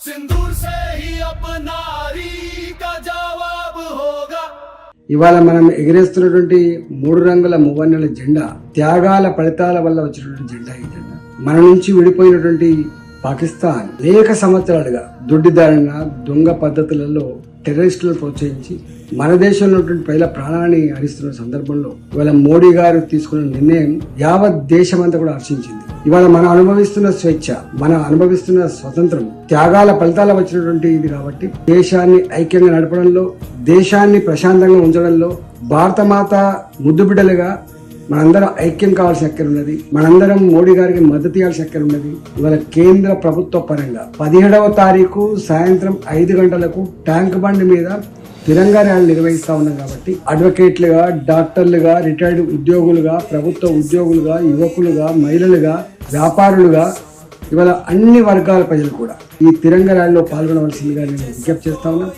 సింధూర్ ఇవాళ మనం ఎగిరేస్తున్నటువంటి మూడు రంగుల మువన్నెల జెండా త్యాగాల ఫలితాల వల్ల వచ్చినటువంటి జెండా ఈ జెండా. మన నుంచి విడిపోయినటువంటి పాకిస్తాన్ అనేక సంవత్సరాలుగా దుడ్డిదారణ దొంగ పద్ధతులలో టెర్రరిస్టులను ప్రోత్సహించి మన దేశంలో ఉన్నటువంటి ప్రజల ప్రాణాన్ని హరిస్తున్న సందర్భంలో ఇవాళ మోడీ గారు తీసుకున్న నిర్ణయం యావత్ దేశమంతా కూడా హర్షించింది ఇవాళ మనం అనుభవిస్తున్న స్వేచ్ఛ మనం అనుభవిస్తున్న స్వతంత్రం త్యాగాల ఫలితాల వచ్చినటువంటి ఇది కాబట్టి దేశాన్ని ఐక్యంగా నడపడంలో దేశాన్ని ప్రశాంతంగా ఉంచడంలో భారతమాత ముద్దు బిడ్డలుగా మనందరం ఐక్యం కావాల్సిన అక్కడ ఉన్నది. మనందరం మోడీ గారికి మద్దతు ఇవ్వాల్సిన అక్కడ ఉన్నది. ఇవాళ కేంద్ర ప్రభుత్వ పరంగా పదిహేడవ తారీఖు సాయంత్రం ఐదు గంటలకు ట్యాంక్ బండ్ మీద తిరంగా ర్యాలీ నిర్వహిస్తూ ఉన్నాం కాబట్టి అడ్వకేట్లుగా డాక్టర్లుగా రిటైర్డ్ ఉద్యోగులుగా ప్రభుత్వ ఉద్యోగులుగా యువకులుగా మహిళలుగా వ్యాపారులుగా ఇవాళ అన్ని వర్గాల ప్రజలు కూడా ఈ తిరంగ ర్యాలీలో పాల్గొనవలసిందిగా నేను విజ్ఞప్తి చేస్తా ఉన్నా.